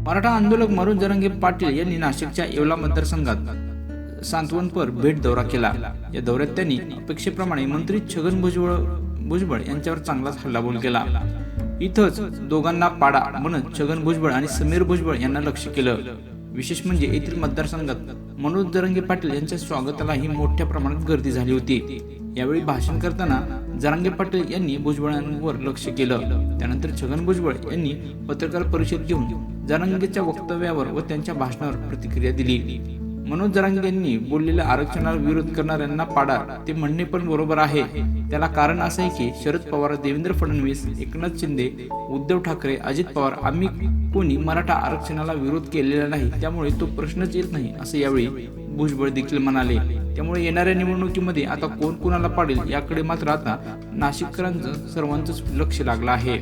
मराठा आंदोलक मरुण जरंगे पाटील यांनी नाशिकच्या येवला मतदारसंघात सांत्वनपर भेट दौरा केला. या दौऱ्यात त्यांनी अपेक्षेप्रमाणे मंत्री छगन भुजबळ भुजबळ यांच्यावर चांगलाच हल्लाबोल केला. इथंच दोघांना पाडा म्हणत छगन भुजबळ आणि समीर भुजबळ यांना लक्ष केलं. विशेष म्हणजे येथील मतदारसंघात मनोज जरंगे पाटील यांच्या स्वागतालाही मोठ्या प्रमाणात गर्दी झाली होती. यावेळी भाषण करताना जरांगे पाटील यांनी भुजबळांवर लक्ष केलं. त्यानंतर छगन भुजबळ यांनी पत्रकार परिषद घेऊन जरांगेच्या वक्तव्यावर व त्यांच्या भाषणावर प्रतिक्रिया दिली. मनोज जरांगेंनी बोललेल्या आरक्षणाला विरोध करणाऱ्यांना पाडा ते म्हणणे पण बरोबर आहे. त्याला कारण असं आहे की शरद पवार देवेंद्र फडणवीस एकनाथ शिंदे उद्धव ठाकरे अजित पवार आम्ही कोणी मराठा आरक्षणाला विरोध केलेला नाही त्यामुळे तो प्रश्नच येत नाही असं यावेळी भुजबळ देखील म्हणाले. त्यामुळे येणाऱ्या निवडणुकीमध्ये आता कोण कोणाला पाडेल याकडे मात्र आता नाशिककरांचं सर्वांचंच लक्ष लागलं आहे.